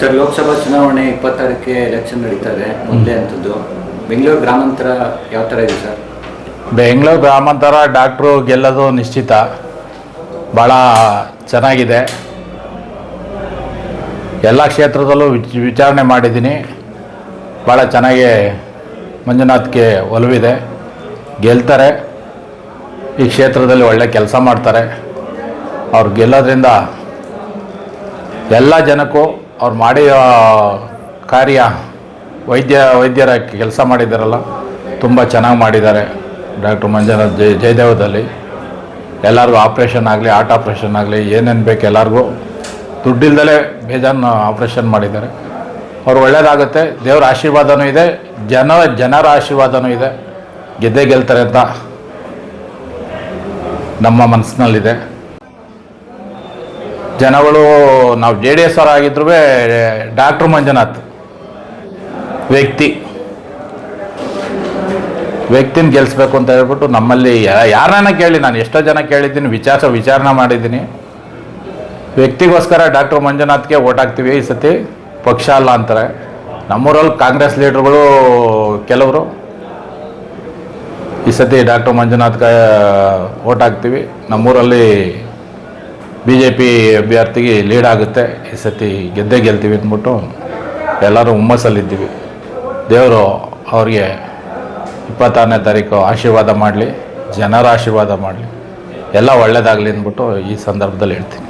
Sir, Lok Sabha ಚುನಾವಣೆ ಇಪ್ಪತ್ತಾರಕ್ಕೆ election ನಡೀತಾ ಇದೆ ಒಂದೇ ಅಂಥದ್ದು. ಬೆಂಗಳೂರು ಗ್ರಾಮಾಂತರ ಯಾವ ಥರ ಇದೆ ಸರ್? ಬೆಂಗಳೂರು ಗ್ರಾಮಾಂತರ ಡಾಕ್ಟ್ರು ಗೆಲ್ಲೋದು ನಿಶ್ಚಿತ. ಭಾಳ ಚೆನ್ನಾಗಿದೆ. ಎಲ್ಲ ಕ್ಷೇತ್ರದಲ್ಲೂ ವಿಚ್, ವಿಚಾರಣೆ ಮಾಡಿದ್ದೀನಿ. ಭಾಳ ಚೆನ್ನಾಗಿ ಮಂಜುನಾಥ್ಗೆ ಒಲವಿದೆ. ಗೆಲ್ತಾರೆ. ಈ ಕ್ಷೇತ್ರದಲ್ಲಿ ಒಳ್ಳೆ ಕೆಲಸ ಮಾಡ್ತಾರೆ. ಅವ್ರು ಗೆಲ್ಲೋದ್ರಿಂದ ಎಲ್ಲ ಜನಕ್ಕೂ ಅವ್ರು ಮಾಡಿದ ಕಾರ್ಯ ವೈದ್ಯ, ವೈದ್ಯರ ಕೆಲಸ ಮಾಡಿದ್ದಾರಲ್ಲ ತುಂಬ ಚೆನ್ನಾಗಿ ಮಾಡಿದ್ದಾರೆ ಡಾಕ್ಟರ್ ಮಂಜುನಾಥ್ ಜಯ ಜಯದೇವದಲ್ಲಿ. ಎಲ್ಲರಿಗೂ ಆಪ್ರೇಷನ್ ಆಗಲಿ, ಹಾರ್ಟ್ ಆಪ್ರೇಷನ್ ಆಗಲಿ, ಏನೇನು ಬೇಕು ಎಲ್ಲರಿಗೂ. ದುಡ್ಡಿಲ್ದಲೇ ಬೇಜಾನು ಆಪ್ರೇಷನ್ ಮಾಡಿದ್ದಾರೆ. ಅವ್ರು ಒಳ್ಳೆಯದಾಗುತ್ತೆ ದೇವರ ಆಶೀರ್ವಾದನೂ ಇದೆ, ಜನ, ಜನರ ಆಶೀರ್ವಾದನೂ ಇದೆ. ಗೆದ್ದೇ ಗೆಲ್ತಾರೆ ಅಂತ ನಮ್ಮ ಮನಸ್ಸಿನಲ್ಲಿದೆ. ಜನಗಳು, ನಾವು ಜೆ ಡಿ ಎಸ್ ಅವರಾಗಿದ್ರು ಡಾಕ್ಟ್ರು ಮಂಜುನಾಥ್. ವ್ಯಕ್ತಿ. ವ್ಯಕ್ತಿನ ಗೆಲ್ಲಿಸ್ಬೇಕು ಅಂತ ಹೇಳ್ಬಿಟ್ಟು ನಮ್ಮಲ್ಲಿ ಯಾರನ್ನ ಕೇಳಿ, ನಾನು ಎಷ್ಟೋ ಜನ ಕೇಳಿದ್ದೀನಿ, ವಿಚಾರ, ವಿಚಾರಣೆ ಮಾಡಿದ್ದೀನಿ. ವ್ಯಕ್ತಿಗೋಸ್ಕರ ಡಾಕ್ಟರ್ ಮಂಜುನಾಥ್ಗೆ ಓಟ್ ಹಾಕ್ತೀವಿ ಈ ಸತಿ. ಪಕ್ಷ ಅಲ್ಲ ಅಂತಾರೆ. ನಮ್ಮೂರಲ್ಲಿ ಕಾಂಗ್ರೆಸ್ ಲೀಡ್ರ್ಗಳು ಕೆಲವರು. ಈ ಸತಿ ಡಾಕ್ಟರ್ ಮಂಜುನಾಥ್ಗೆ ಓಟ್ ಹಾಕ್ತೀವಿ. ನಮ್ಮೂರಲ್ಲಿ ಬಿ ಜೆ ಪಿ ಅಭ್ಯರ್ಥಿಗೆ ಲೀಡ್ ಆಗುತ್ತೆ. ಈ ಸತಿ ಗೆದ್ದೇ ಗೆಲ್ತೀವಿ ಅಂದ್ಬಿಟ್ಟು ಎಲ್ಲರೂ ಹುಮ್ಮಸ್ಸಲ್ಲಿದ್ದೀವಿ. ದೇವರು ಅವ್ರಿಗೆ ಇಪ್ಪತ್ತಾರನೇ ತಾರೀಕು ಆಶೀರ್ವಾದ ಮಾಡಲಿ, ಜನರ ಆಶೀರ್ವಾದ ಮಾಡಲಿ. ಎಲ್ಲ ಒಳ್ಳೆಯದಾಗಲಿ ಅಂದ್ಬಿಟ್ಟು ಈ ಸಂದರ್ಭದಲ್ಲಿ ಹೇಳ್ತೀನಿ.